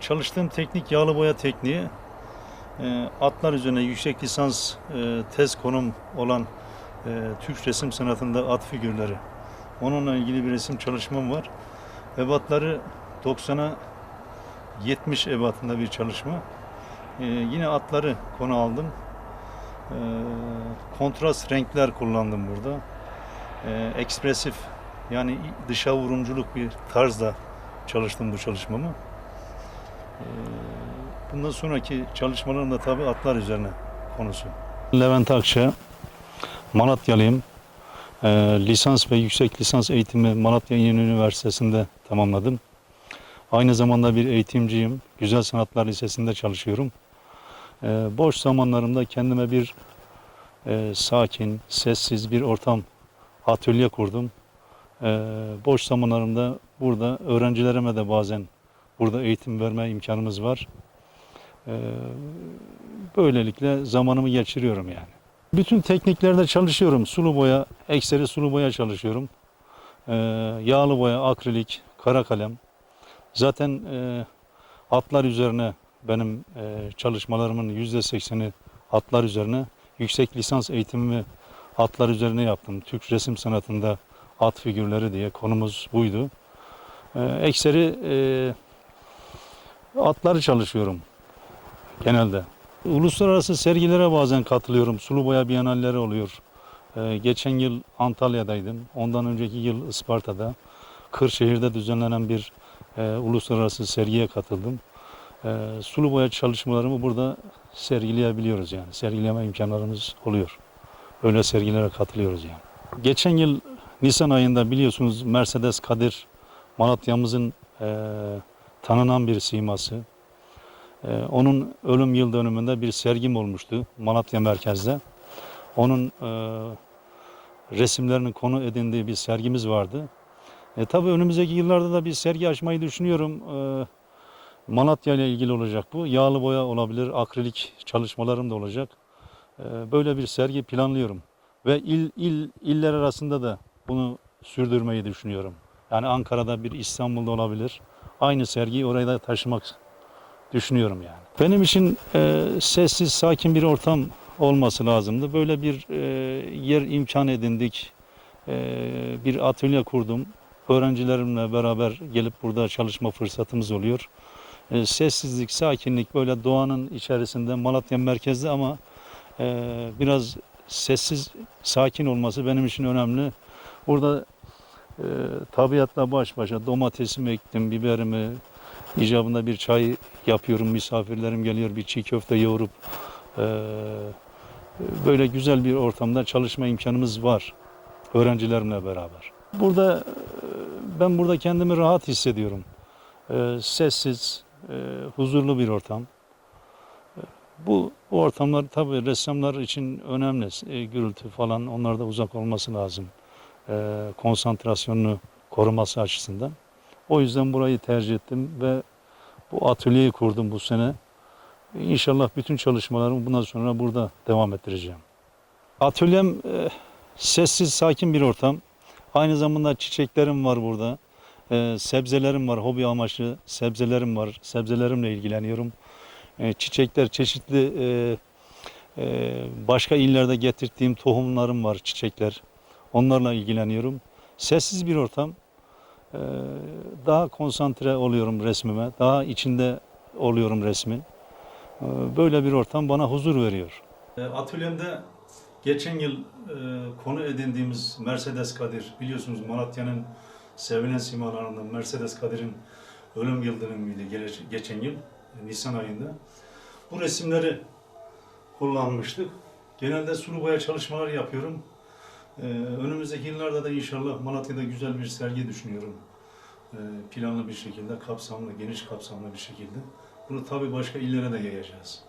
Çalıştığım teknik yağlı boya tekniği. E, Atlar üzerine yüksek lisans e, tez konum olan e, Türk resim sanatında at figürleri. Onunla ilgili bir resim çalışmam var. Ebatları 90'a 70 ebatında bir çalışma. Yine atları konu aldım. Kontrast renkler kullandım burada. Ekspresif yani dışa vurumculuk bir tarzda çalıştım bu çalışmamı. Ee, Bundan sonraki çalışmalarım da tabii atlar üzerine konusu. Levent Akça, Malatyalıyım. Ee, lisans ve yüksek lisans eğitimi Malatya İnönü Üniversitesi'nde tamamladım. Aynı zamanda bir eğitimciyim. Güzel Sanatlar Lisesi'nde çalışıyorum. Ee, boş zamanlarımda kendime bir e, sakin, sessiz bir ortam, atölye kurdum. Boş zamanlarımda burada öğrencilerime de bazen burada eğitim verme imkanımız var. Ee, böylelikle zamanımı geçiriyorum yani. Bütün tekniklerde çalışıyorum. Sulu boya, ekseri sulu boya çalışıyorum. Ee, yağlı boya, akrilik, kara kalem. Zaten e, atlar üzerine benim e, çalışmalarımın yüzde sekseni atlar üzerine. Yüksek lisans eğitimimi atlar üzerine yaptım. Türk resim sanatında at figürleri diye konumuz buydu. Ee, ekseri e, atları çalışıyorum genelde. Uluslararası sergilere bazen katılıyorum. Sulu boya bienalleri oluyor. Ee, geçen yıl Antalya'daydım. Ondan önceki yıl Isparta'da. Kırşehir'de düzenlenen bir e, uluslararası sergiye katıldım. E, sulu boya çalışmalarımı burada sergileyebiliyoruz yani. Sergileme imkanlarımız oluyor. Öyle sergilere katılıyoruz yani. Geçen yıl Nisan ayında biliyorsunuz Mercedes Kadir Malatya'mızın e, tanınan bir siması. Ee, onun ölüm yıl dönümünde bir sergim olmuştu Malatya merkezde. Onun e, resimlerinin konu edindiği bir sergimiz vardı. E, tabii önümüzdeki yıllarda da bir sergi açmayı düşünüyorum. E, Malatya ile ilgili olacak bu. Yağlı boya olabilir, akrilik çalışmalarım da olacak. E, böyle bir sergi planlıyorum. Ve il, il iller arasında da bunu sürdürmeyi düşünüyorum. Yani Ankara'da bir İstanbul'da olabilir. Aynı sergiyi oraya da taşımak düşünüyorum yani. Benim için e, sessiz, sakin bir ortam olması lazımdı. Böyle bir e, yer imkan edindik. E, bir atölye kurdum. Öğrencilerimle beraber gelip burada çalışma fırsatımız oluyor. E, sessizlik, sakinlik böyle doğanın içerisinde Malatya merkezde ama e, biraz sessiz, sakin olması benim için önemli. Burada e, tabiatla baş başa domatesimi ektim, biberimi, icabında bir çay yapıyorum. Misafirlerim geliyor bir çiğ köfte yoğurup e, böyle güzel bir ortamda çalışma imkanımız var öğrencilerimle beraber. Burada e, ben burada kendimi rahat hissediyorum. E, sessiz, e, huzurlu bir ortam. E, Bu ortamlar tabii ressamlar için önemli. E, gürültü falan onlarda uzak olması lazım. E, konsantrasyonunu koruması açısından. O yüzden burayı tercih ettim ve bu atölyeyi kurdum bu sene. İnşallah bütün çalışmalarımı bundan sonra burada devam ettireceğim. Atölyem e, sessiz, sakin bir ortam. Aynı zamanda çiçeklerim var burada. E, sebzelerim var, hobi amaçlı sebzelerim var. Sebzelerimle ilgileniyorum. E, çiçekler çeşitli e, e, başka illerde getirdiğim tohumlarım var, çiçekler. Onlarla ilgileniyorum. Sessiz bir ortam. Ee, daha konsantre oluyorum resmime, daha içinde oluyorum resmin. Ee, Böyle bir ortam bana huzur veriyor. Atölyemde geçen yıl e, konu edindiğimiz Mercedes Kadir, biliyorsunuz Malatya'nın sevilen simalarından Mercedes Kadir'in ölüm yıl dönümüydü gele- geçen yıl, Nisan ayında. Bu resimleri kullanmıştık. Genelde sulu boya çalışmalar yapıyorum. Ee, önümüzdeki yıllarda da inşallah Malatya'da güzel bir sergi düşünüyorum. Ee, planlı bir şekilde, kapsamlı, geniş kapsamlı bir şekilde. Bunu tabii başka illere de yayacağız.